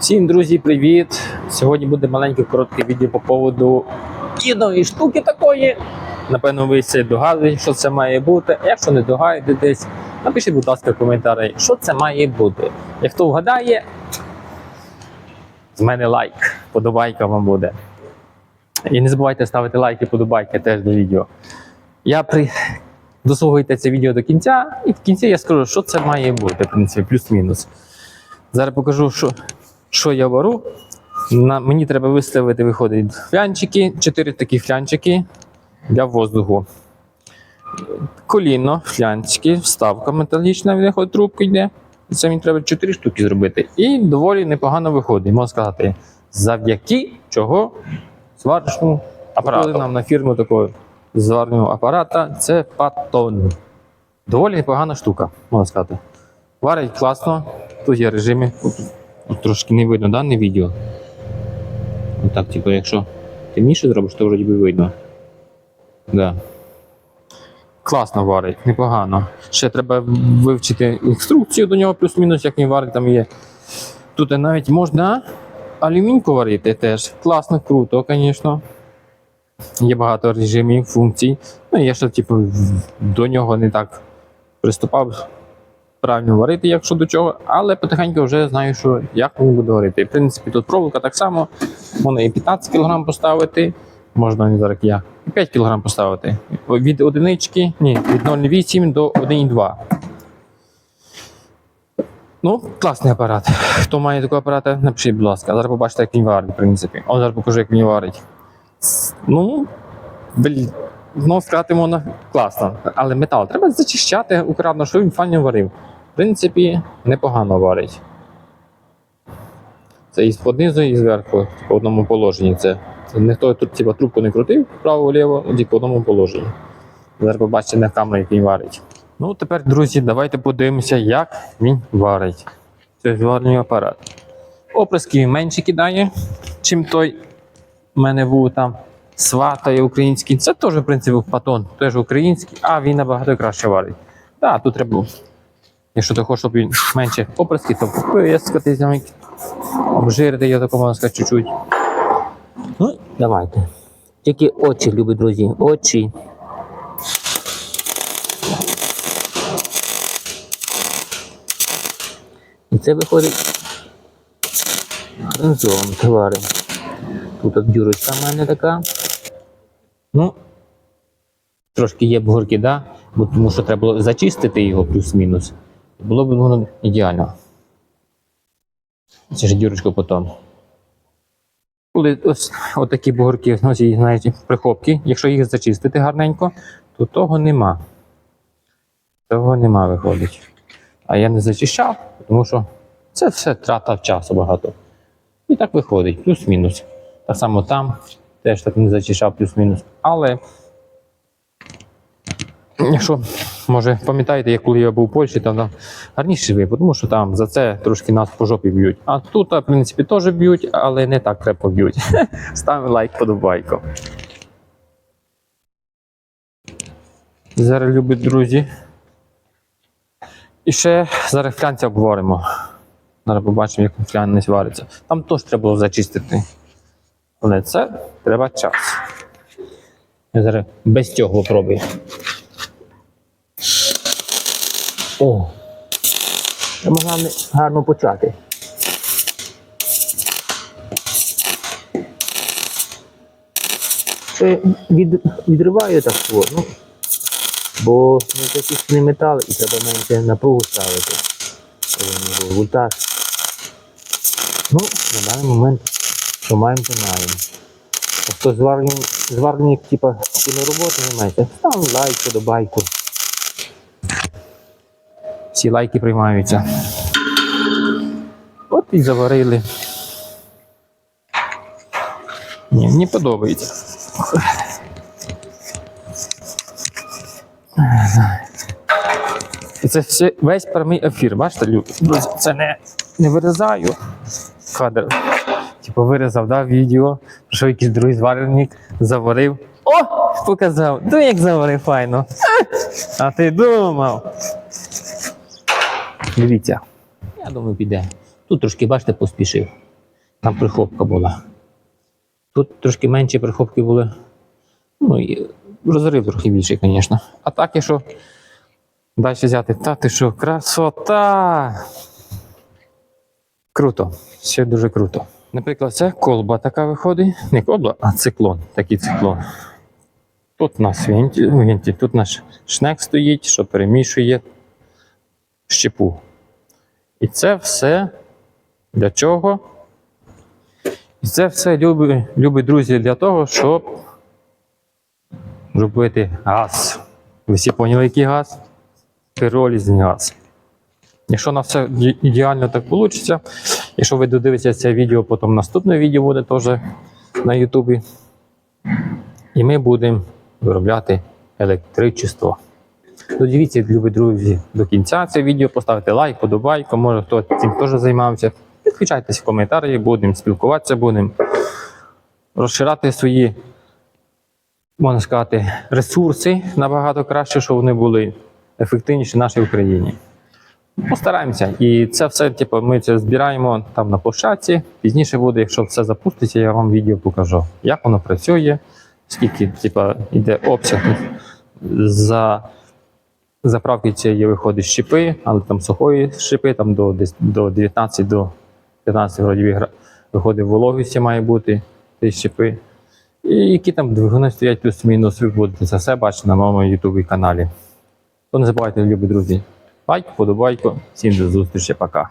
Всім друзі, привіт! Сьогодні буде маленьке коротке відео по поводу єдної штуки такої. Напевно, ви все догадуєте, що це має бути. Якщо не догадуєтесь, напишіть, будь ласка, в коментарі, що це має бути. Як хто вгадає, з мене лайк, подобайка вам буде. І не забувайте ставити лайки, подобайки теж до відео. Я при... дослухайте це відео до кінця, і в кінці я скажу, що це має бути, в принципі, плюс-мінус. Зараз покажу, що, що я вару. На, мені треба виставити, виходить, флянчики, чотири такі флянчики для воздуху. Коліно, флянчики, вставка металічна, виходить, трубка йде. І Це мені треба 4 штуки зробити. І доволі непогано виходить, можна сказати, завдяки чого сварочному апарату. Нам на фірму такого зварного апарата це патон. Доволі непогана штука, можна сказати. Варить класно. Тут є режими. Тут трошки не видно, да, не відео. Отак, типу, якщо темніше зробиш, то вроді би видно. Да. Класно варить, непогано. Ще треба вивчити інструкцію до нього, плюс-мінус, як він варить, там є. Тут навіть можна алюміньку варити теж. Класно, круто, звісно. Є багато режимів, функцій. Ну, я ще, типу, до нього не так приступав правильно варити, якщо до чого, але потихеньку вже знаю, що як він буде варити. В принципі, тут проволока так само. Можна і 15 кг поставити, можна не зараз я, і 5 кг поставити. Від одинички, ні, від 0,8 до 1,2. Ну, класний апарат. Хто має такий апарат, напишіть, будь ласка. Зараз побачите, як він варить, в принципі. О, зараз покажу, як він варить. Ну, блін, знов сказати можна класно. Але метал треба зачищати акуратно, щоб він файно варив. В принципі, непогано варить. Це і знизу, і зверху, по одному положенні. Це, ніхто тут типу, трубку не крутив вправо-ліво, тільки по одному положенні. Зараз побачите на камері, як він варить. Ну, тепер, друзі, давайте подивимося, як він варить. Це зварний апарат. Оприски менше кидає, чим той у мене був там сватає український. Це теж, в принципі, патон, теж український, а він набагато краще варить. Так, тут треба. Якщо ти хочеш, щоб він менше оприски, то вискати з ними, обжирити його такому, можна чуть-чуть. Ну, давайте. Тільки очі, любі друзі, очі. І це виходить разом товари. Тут от дюрочка в мене така. Ну, трошки є бугорки, да? Бо тому що треба було зачистити його плюс-мінус. Було б воно ідеально. Це ж дюрочка потім. Коли ось отакі бугорки, їх, знаєте, прихопки, якщо їх зачистити гарненько, то того нема. Того нема виходить. А я не зачищав, тому що це все трата часу багато. І так виходить, плюс-мінус. Так само там теж так не зачищав плюс-мінус. Але якщо, може, пам'ятаєте, як коли я був у Польщі, там да, гарніше ви, тому що там за це трошки нас по жопі б'ють. А тут, в принципі, теж б'ють, але не так крепко б'ють. Ставимо лайк, подобайку. Зараз любить друзі. І ще зараз флянця обговоримо. Зараз побачимо, як флянець вариться. Там теж треба було зачистити. Але це треба час. Я зараз без цього попробую. О! Треба головне гарно почати. Це від, відриваю так ну, бо ну, не метал і треба менше напругу ставити. Вольтаж. Ну, на даний момент, що маємо, то маємо. А хто зварний, зварник, типа, кінороботи не маєте, там лайк, подобайку. Всі лайки приймаються. От і заварили. Ні, мені подобається. І це все, весь прямий ефір, бачите, люди? Це не, не вирізаю кадр. Типу вирізав, да, відео, прийшов якийсь другий зварник, заварив. О! Показав. Ну як заварив файно. А ти думав. Дивіться. Я думаю, піде. Тут трошки, бачите, поспішив. Там прихопка була. Тут трошки менші прихопки були. Ну і розрив трохи більший, звісно. А так, якщо далі взяти, та ти що, красота! Круто, все дуже круто. Наприклад, це колба така виходить. Не колба, а циклон. Такий циклон. Тут у нас вентиль, вентиль, тут наш шнек стоїть, що перемішує щепу. І це все для чого? І це все, любі, любі друзі, для того, щоб робити газ. Ви всі поняли, який газ? Піролізний газ. Якщо на все ідеально так вийде, якщо ви додивитеся це відео, потім наступне відео буде теж на Ютубі. І ми будемо виробляти електричество. Додивіться, любі друзі, до кінця це відео, поставте лайк, подобайку, може хто цим теж займався. Підключайтесь в коментарі, будемо спілкуватися, будемо розширяти свої, можна сказати, ресурси набагато краще, щоб вони були ефективніші в нашій Україні. Постараємося. І це все, типу, ми це збираємо там на площадці. Пізніше буде, якщо все запуститься, я вам відео покажу, як воно працює, скільки типу, йде обсяг за заправки цієї виходить щепи, але там сухої щепи, там до, до 19 до 15 вроді виходить вологості має бути цієї щепи. І які там двигуни стоять плюс-мінус, ви будете це все бачити на моєму ютубі каналі. То не забувайте, любі друзі, лайк, подобайку. Всім до зустрічі, пока.